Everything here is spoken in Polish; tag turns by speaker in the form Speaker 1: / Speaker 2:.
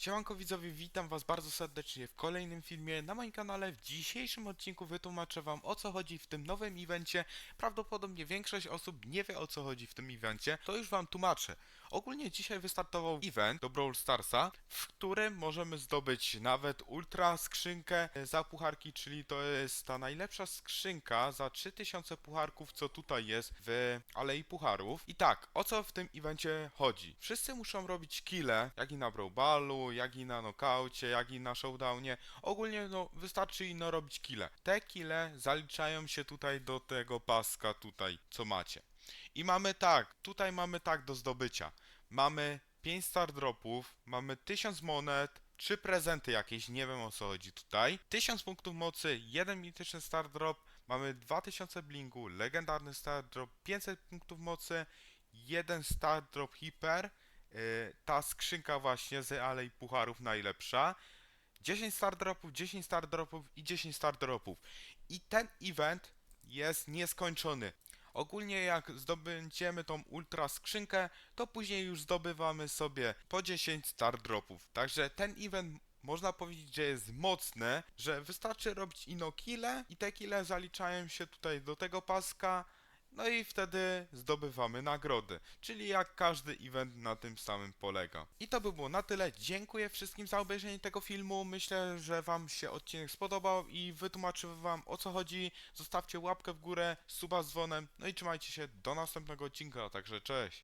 Speaker 1: Siemanko widzowie, witam was bardzo serdecznie w kolejnym filmie na moim kanale. W dzisiejszym odcinku wytłumaczę wam o co chodzi w tym nowym evencie. Prawdopodobnie większość osób nie wie o co chodzi w tym evencie, to już wam tłumaczę. Ogólnie dzisiaj wystartował event do Brawl Starsa, w którym możemy zdobyć nawet ultra skrzynkę za pucharki, czyli to jest ta najlepsza skrzynka za 3000 pucharków, co tutaj jest w Alei Pucharów. I tak, o co w tym evencie chodzi? Wszyscy muszą robić kile, jak i na Brawl Jak i na nokaucie, jak i na showdownie. Ogólnie no wystarczy ino robić kile. Te kile zaliczają się tutaj do tego paska tutaj, co macie. I mamy tak, tutaj mamy tak do zdobycia. Mamy 5 star dropów, mamy 1000 monet, 3 prezenty jakieś, nie wiem o co chodzi tutaj. 1000 punktów mocy, 1 mityczny star drop, mamy 2000 blingu, legendarny star drop, 500 punktów mocy, 1 star drop hiper, ta skrzynka właśnie z Alei Pucharów najlepsza. 10 star dropów, 10 star dropów i 10 star dropów. I ten event jest nieskończony. Ogólnie jak zdobędziemy tą ultra skrzynkę, to później już zdobywamy sobie po 10 star dropów. Także ten event można powiedzieć, że jest mocny, że wystarczy robić ino kile i te kile zaliczają się tutaj do tego paska. No i wtedy zdobywamy nagrody, czyli jak każdy event na tym samym polega. I to by było na tyle. Dziękuję wszystkim za obejrzenie tego filmu. Myślę, że Wam się odcinek spodobał i wytłumaczyłem Wam o co chodzi. Zostawcie łapkę w górę, suba z dzwonem. No i trzymajcie się do następnego odcinka, także cześć.